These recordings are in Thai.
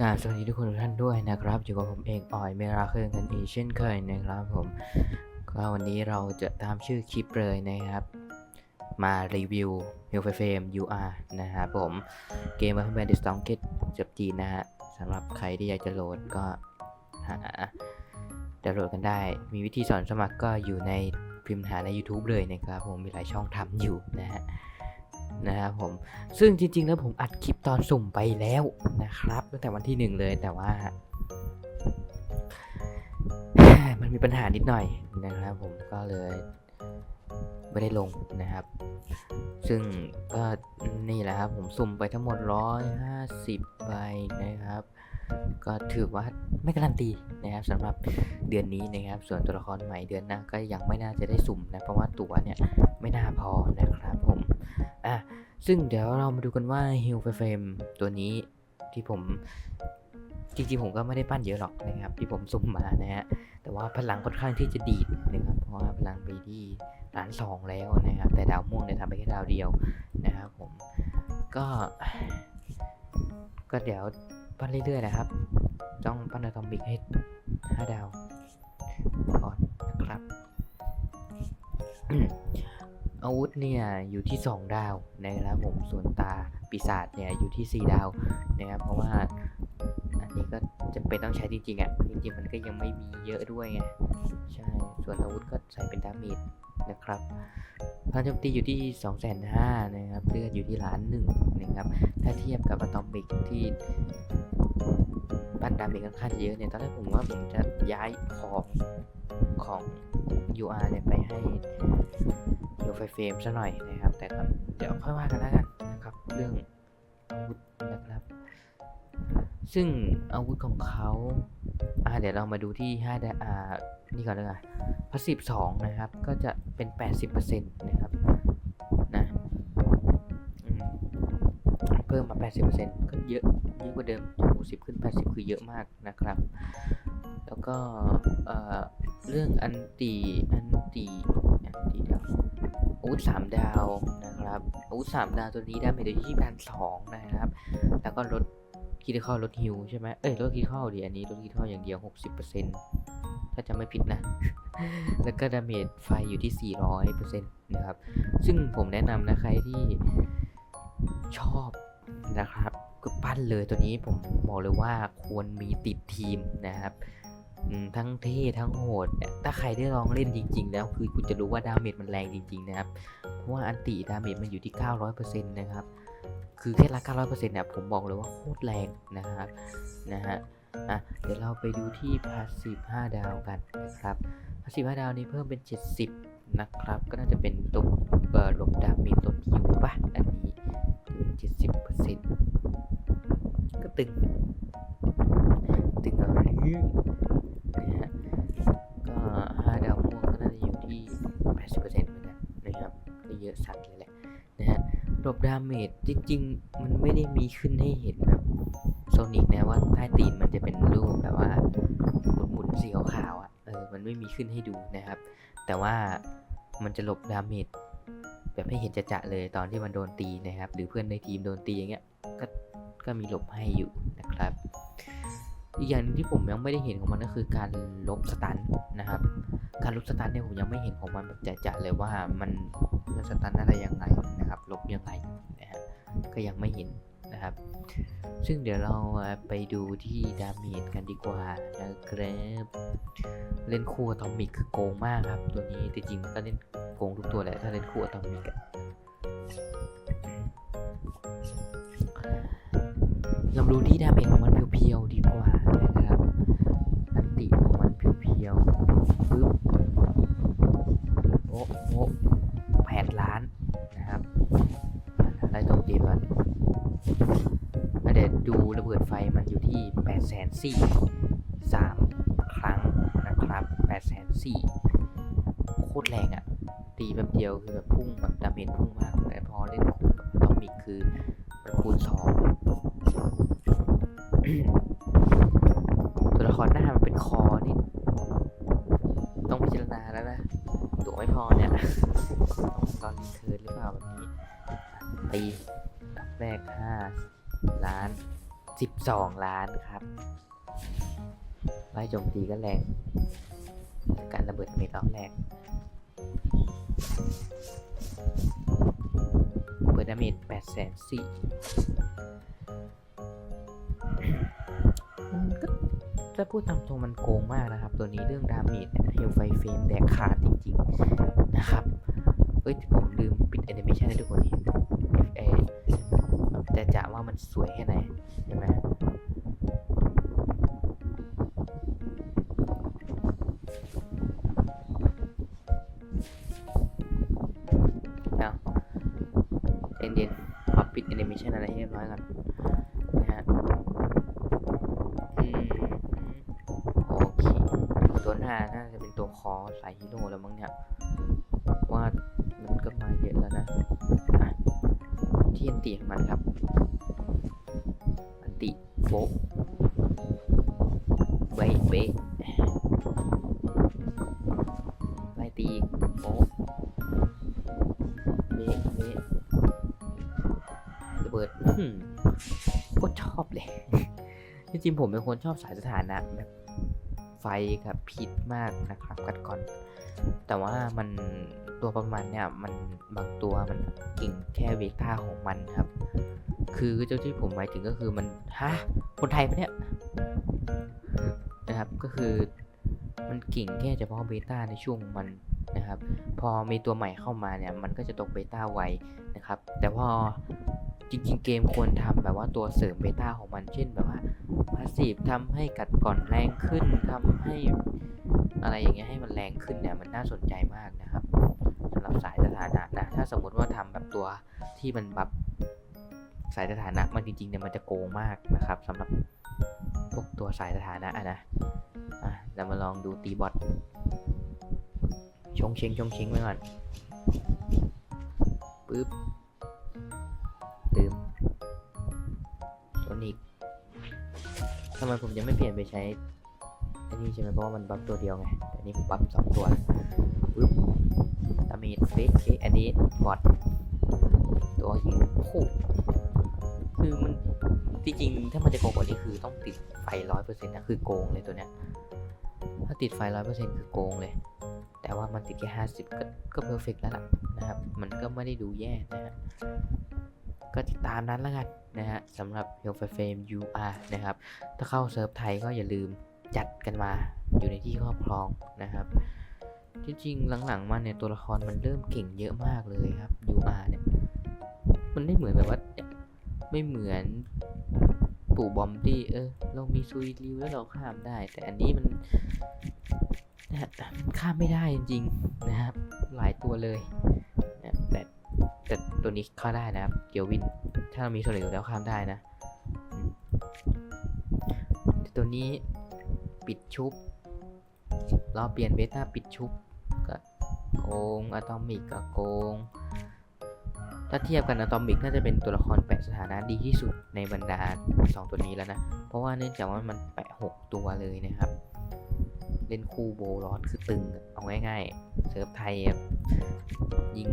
กราบสวัสดีทุกคนทุกท่านด้วยนะครับอยู่กับผมเองออยเมราเคิลกันอีกเช่นเคยนะครับผมก็วันนี้เราจะตามชื่อคลิปเลยนะครับ มารีวิว h e l l f r a m e UR นะครับผมเกม w o r d b a n d s t o n g e t จับจีนนะฮะสำหรับใครที่อยากจะโหลดก็หาดาวน์โหลดกันได้ มีวิธีสอนสมัครก็อยู่ในพิมพ์หาใน YouTube เลยนะครับผมมีหลายช่องทำอยู่นะฮะ นะครับผมซึ่งจริง ๆ แล้วผมอัดคลิปตอนสุ่มไปแล้วนะครับตั้งแต่วันที่หนึ่งเลยแต่ว่า มันมีปัญหานิดหน่อยนะครับ ผมก็เลยไม่ได้ลงนะครับ ซึ่งก็นี่แหละครับผมสุ่มไปทั้งหมด 150ใบนะครับ ก็ถือว่าไม่การันตีนะครับสำหรับเดือนนี้นะครับ ส่วนตัวละครใหม่เดือนหน้าก็ยังไม่น่าจะได้สุ่มนะเพราะว่าตั๋วเนี่ยไม่น่าพอนะครับผม ซึ่งเดี๋ยวเรามาดูกันว่า h i l f r a m e ตัวนี้ที่ผมจริงๆผมก็ไม่ได้ปั้นเยอะหรอกนะครับ ที่ผมสุ่มมานะฮะแต่ว่าพลังค่อนข้างที่จะดีดนะครับเพราะว่าพลังไปที่ล้านสองแล้วนะครับ แต่ดาวม่วงเนี่ยทำไปแค่ดาวเดียวนะครับผมก็ ก็เดี๋ยวปั้นเรื่อยๆนะครับต้องปั้นอะตอมิกให้ห้าดาวก่อนนะครับ อาวุธเนี่ยอยู่ที่ 2 ดาวนะครับผมส่วนตาปีศาจเนี่ยอยู่ที่ 4 ดาวนะครับเพราะว่าอันนี้ก็จำเป็นต้องใช้จริงๆอะจริงๆมันก็ยังไม่มีเยอะด้วยไงใช่ส่วนอาวุธก็ใส่เป็นดาเมจนะครับพลังโจมตีอยู่ที่ 2 5 0 0 0นะครับเลือดอยู่ที่ล้านหนึ่งนะครับถ้าเทียบกับอะตอมิกที่ปั้นดาเมจค่อนข้างเยอะเนี่ยตอนแรกผมว่าผมจะย้ายของของ UR เนี่ยไปให้ ไฟเฟรมซะหน่อยนะครับ แต่ก็เดี๋ยวค่อยว่ากันแล้วกันนะครับ เรื่องอาวุธนะครับ ซึ่งอาวุธของเขาอ่าเดี๋ยวเรามาดูที่5ดาอ่านี่ก่อนเลยอะพาสซีฟ2นะครับ ก็จะเป็น 80%นะครับนะเพิ่มมา 80%ก็เยอะเยอะกว่าเดิมจาก60 ขึ้น 80 คือเยอะมากนะครับ แล้วก็เอ่อเรื่องอันตีอันตีอันตีดาว อาวุธสามดาวนะครับอาวุธสามดาวตัวนี้ได้ไปอยู่ที่พันสองนะครับ แล้วก็ลดคิดข้อลดฮิวใช่ไหมเอ้ยลดคิดข้อดีอันนี้ลดคิดข้ออย่างเดียว 60%ถ้าจะไม่ผิดนะ แล้วก็ดาเมจไฟอยู่ที่ 400%นะครับ ซึ่งผมแนะนำนะใครที่ชอบนะครับก็ปั้นเลยตัวนี้ผมบอกเลยว่าควรมีติดทีมนะครับ ทั้งเท่ทั้งโหด ถ้าใครได้ลองเล่นจริง ๆ แล้วคือคุณจะรู้ว่าดาเมจมันแรงจริง ๆ นะครับ เพราะว่าอันติดาเมจมันอยู่ที่ 900%นะครับ คือแค่ละ 900%เนี่ยผมบอกเลยว่าโคตรแรงนะครับ นะฮะ อะ เดี๋ยวเราไปดูที่พาสซีฟ5ดาวกันนะครับพาสซีฟ5ดาวนี้เพิ่มเป็น 70 นะครับ ก็น่าจะเป็นตัวเอ่อลบดาเมจลดฮิวป่ะ อันนี้เป็น70%ก็ตึง สัตว์เลยแหละนะฮะลบดาเมจจริง ๆ มันไม่ได้มีขึ้นให้เห็นแบบโซนิกนะว่าใต้ตีนมันจะเป็นรูปแบบว่าหมุนๆสีขาวๆอะเออมันไม่มีขึ้นให้ดูนะครับ แต่ว่ามันจะหลบดาเมจแบบให้เห็นจะๆเลยตอนที่มันโดนตีนะครับ หรือเพื่อนในทีมโดนตีอย่างเงี้ยก็ก็มีหลบให้อยู่นะครับ อีกอย่างหนึงที่ผมยังไม่ได้เห็นของมันก็คือการลบสตันนะครับ การลบสตันเนี่ยผมยังไม่เห็นของมันแบบจะๆเลยว่ามันมันสตันอะไรยังไงนะครับ ลบยังไงนะฮะก็ยังไม่เห็นนะครับ ซึ่งเดี๋ยวเราไปดูที่ดาเมจกันดีกว่านะครับเล่นคู่อะตอมิกคือโกงมากครับ ตัวนี้แต่จริงมันก็เล่นโกงทุกตัวแหละถ้าเล่นคู่อะตอมิกอะเราดูที่ดาเมจของมันเพียวๆดีกว่านะ โอ้โหแปดล้านนะครับอะไรตรงเกมก่อนแล้วเดี๋ยวดูระเบิดไฟมันอยู่ที่แปดแสนสี่สามครั้งนะครับแปดแสนสี่โคตรแรงอะ่ะ ตีแบบเดียวคือแบบพุ่งแบบดาเมจพุ่งมาก แต่พอเล่นคูณกับอะตอมิกคือมันคูณสองตัวละครหน้ามันเป็นคอาแบบนี้ ตีดับแรกห้าล้าน12ล้านครับไล่โจมตีก็แรง การระเบิดเมตรอบแรกเปิดดาเมจ8แสนสี่จะพูดตามตรงมันโกงมากนะครับ ตัวนี้เรื่องดาเมจเฮลไฟเฟรมแดกขาดจริง ๆ นะครับ เอ้ยผม ลืมปิดแอนิเมชันให้ทุกคนเห็น FA แต่จะว่ามันสวยแค่ไหนใช่ไหมเอาเย็นๆขอปิดแอนิเมชันอะไรให้เรียบร้อยก่อนนะฮะอืมโอเคตัวหน้าน่าจะเป็นตัวคอสายฮีโร่แล้วมั้งเนี่ยว่า ที่อันติของมันครับ อันติโฟกเบะเบไล่ตีโฟกเบะเบะระเบิดหึ่มโคตรชอบเลยจริงๆผมเป็นคนชอบสายสถานะแบบไฟกับพิษมากนะครับกัดก่อน แต่ว่ามันตัวประมาณเนี่ยมันบางตัวมันกิ่งแค่เวต้าของมันครับ คือเจ้าที่ผมหมายถึงก็คือมันฮะคนไทยปะเนี่ยนะครับก็คือมันกิ่งแค่เฉพาะเบต้าในช่วงมันนะครับ พอมีตัวใหม่เข้ามาเนี่ยมันก็จะตกเบต้าไวนะครับ แต่พอจริงๆเกมควรทำแบบว่าตัวเสริมเบต้าของมันเช่นแบบว่าพาสซีฟทำให้กัดก่อนแรงขึ้นทำให้ อะไรอย่างเงี้ยให้มันแรงขึ้นเนี่ยมันน่าสนใจมากนะครับสำหรับสายสถานะนะถ้าสมมติว่าทำแบบตัวที่มันบัฟสายสถานะมันจริงๆเนี่ยมันจะโกงมากนะครับสำหรับพวกตัวสายสถานะอะนะอะเรามาลองดูตีบอทชงเชงชงเชงไว้ก่อนปึ๊บลืมโทนิกทำไมผมยังไม่เปลี่ยนไปใช้ อันนี้ใช่ไหมเพราะว่ามันบัฟตัวเดียวไง แต่นี้ผมบัฟสองตัวปึ๊บดาเมจเฟกเอันนี้บอทตัวยิงโอ้โหคือมันจริงๆถ้ามันจะโกงกว่านี้คือต้องติดไฟร้อยเปอร์เซ็นต์นะคือโกงเลยตัวเนี้ยถ้าติดไฟร้อยเปอร์เซ็นต์คือโกงเลย แต่ว่ามันติดแค่ห้าสิบก็ก็เพอร์เฟกต์แล้วล่ะนะครับ มันก็ไม่ได้ดูแย่นะฮะก็ติดตามนั้นแล้วกันนะฮะสำหรับ h e l l f a m e UR นะครับ ถ้าเข้าเซิร์ฟไทยก็อย่าลืม จัดกันมาอยู่ในที่ครอบครองนะครับจริงๆหลังๆมาเนี่ยตัวละครมันเริ่มเก่งเยอะมากเลยครับ UR เนี่ยมันไม่เหมือนแบบว่าไม่เหมือนปู่บอมที่เออเรามีซุยริวแล้วเราข้ามได้ แต่อันนี้มันนะฮะข้ามไม่ได้จริงๆนะครับ หลายตัวเลยนะแต่แต่ตัวนี้เข้าได้นะครับ เกียววิน ถ้าเรามีโซลิวแล้วข้ามได้นะ ตัวนี้ ปิดชุบ เราเปลี่ยนเบต้าปิดชุบก็โกงอะตอมิกก็โกง ถ้าเทียบกันอะตอมิกน่าจะเป็นตัวละครแปะสถานะดีที่สุดในบรรดา 2 ตัวนี้แล้วนะ เพราะว่าเนื่องจากว่ามันแปะ 6 ตัวเลยนะครับ เล่นคู่โบลอสคือตึง เอาง่ายๆ เซิร์ฟไทยยิง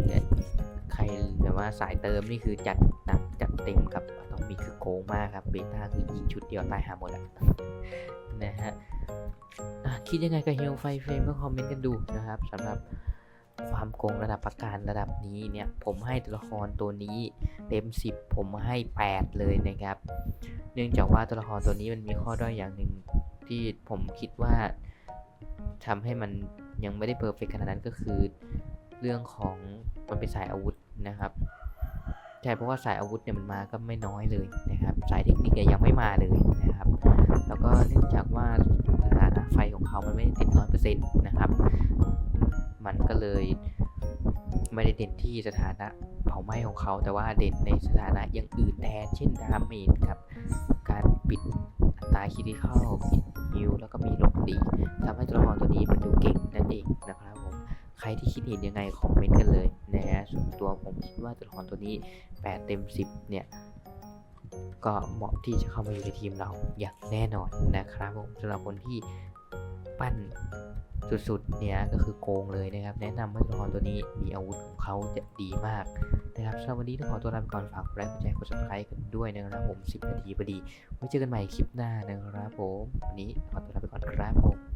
ใครแบบว่าสายเติมนี่คือจัดหนักจัดเต็มกับอะตอมิกคือโกงมากครับ เบต้าคือยิงชุดเดียวตายหาหมดอะ นะฮะคิดยังไงกับเฮลไฟเฟรมก็คอมเมนต์กันดูนะครับสำหรับความโกงระดับประการระดับนี้เนี่ย ผมให้ตัวละครตัวนี้เต็ม 10 ผมให้ 8 เลยนะครับ เนื่องจากว่าตัวละครตัวนี้มันมีข้อด้อยอย่างหนึ่งที่ผมคิดว่าทำให้มันยังไม่ได้เพอร์เฟกขนาดนั้นก็คือ เรื่องของมันเป็นสายอาวุธนะครับใช่เพราะว่าสายอาวุธเนี่ยมันมาก็ไม่น้อยเลยนะครับ สายเทคนิคเนี่ยยังไม่มาเลยนะครับ แล้วก็เนื่องจากว่าสถานะไฟของเขามันไม่ได้ติดร้อยเปอร์เซ็นต์นะครับ มันก็เลยไม่ได้เด่นที่สถานะเผาไหม้ของเขา แต่ว่าเด่นในสถานะอย่างอื่นแทน เช่นดาเมจครับ การปิดอัตราคิริเข้าปิดมิวแล้วก็มีหลบดีทำให้ตัวละครตัวนี้มันดูเก่งนั่นเองนะครับผม ใครที่คิดเห็นยังไงคอมเมนต์กันเลยนะฮะส่วนตัวผมคิดว่าตัวละครตัวนี้ 8 เต็ม 10 เนี่ย ก็เหมาะที่จะเข้ามาอยู่ในทีมเราอย่างแน่นอนนะครับผมสำหรับคนที่ปั้นสุดๆเนี่ยก็คือโกงเลยนะครับ แนะนำว่าตัวละครตัวนี้มีอาวุธของเขาจะดีมากนะครับสำหรับวันนี้ต้องขอตัวลาไปก่อนฝากกดไลค์กดแชร์กด subscribe กันด้วยนะครับผม 10 นาทีพอดีไว้เจอกันใหม่คลิปหน้านะครับผมวันนี้ขอตัวลาไปก่อนครับผม